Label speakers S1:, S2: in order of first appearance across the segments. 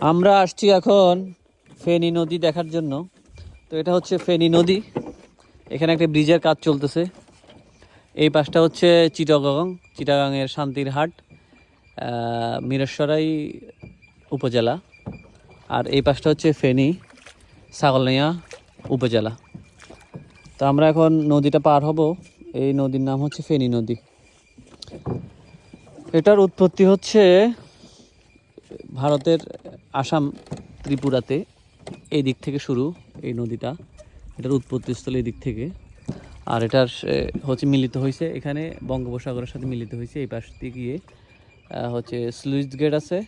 S1: আমরা আসছি এখন ফেনী নদী দেখার জন্য। তো এটা হচ্ছে ফেনী নদী। এখানে একটা ব্রিজের কাজ চলতেছে। এই পাশটা হচ্ছে চিটাগাং। চিটাগাংয়ের শান্তির হাট আহ, মিরেশ্বরাই উপজেলা। আর এই পাশটা হচ্ছে ফেনী সাগলনিয়া উপজেলা। তো আমরা এখন নদীটা পার হব। এই নদীর নাম হচ্ছে ফেনী নদী। এটার উৎপত্তি হচ্ছে ভারতের আসাম ত্রিপুরাতে এই দিক থেকে শুরু, এই নদীটা। এটার উৎপত্তিস্থল এই দিক থেকে। আর এটার হচ্ছে মিলিত হয়েছে এখানে বঙ্গোপসাগরের সাথে মিলিত হয়েছে এই পাশ দিয়ে গিয়ে হচ্ছে স্লুইস গেট আছে,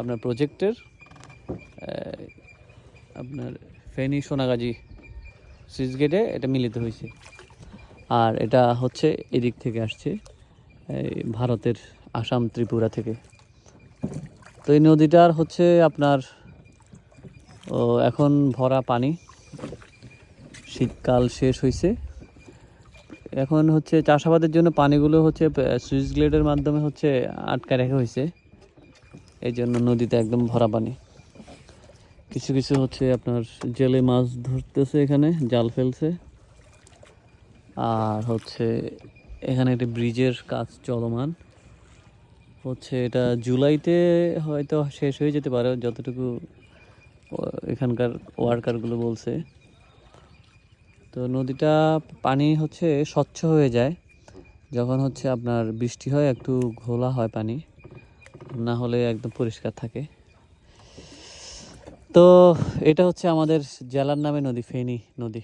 S1: আপনার প্রজেক্টের আপনার ফেনী সোনাগাজী সুইচ গেটে এটা মিলিত হয়েছে আর এটা হচ্ছে এদিক থেকে আসছে ভারতের আসাম ত্রিপুরা থেকে। তো এই নদীটার হচ্ছে আপনার, ও, এখন ভরা পানি। শীতকাল শেষ হয়েছে এখন হচ্ছে চাষাবাদের জন্য পানিগুলো হচ্ছে সুইচ গ্লেডের মাধ্যমে হচ্ছে আটকা রাখা হয়েছে এই জন্য নদীতে একদম ভরা পানি। কিছু কিছু হচ্ছে আপনার জেলে মাছ ধরতেছে এখানে, জাল ফেলছে। আর হচ্ছে এখানে একটি ব্রিজের কাজ চলমান। হচ্ছে এটা জুলাইতে হয়তো শেষ হয়ে যেতে পারে, যতটুকু এখানকার ওয়ার্কারগুলো বলছে। তো নদীটা পানি হচ্ছে স্বচ্ছ হয়ে যায়, যখন হচ্ছে আপনার বৃষ্টি হয়, একটু ঘোলা হয় পানি, না হলে একদম পরিষ্কার থাকে। তো এটা হচ্ছে আমাদের জেলার নামে নদী, ফেনী নদী।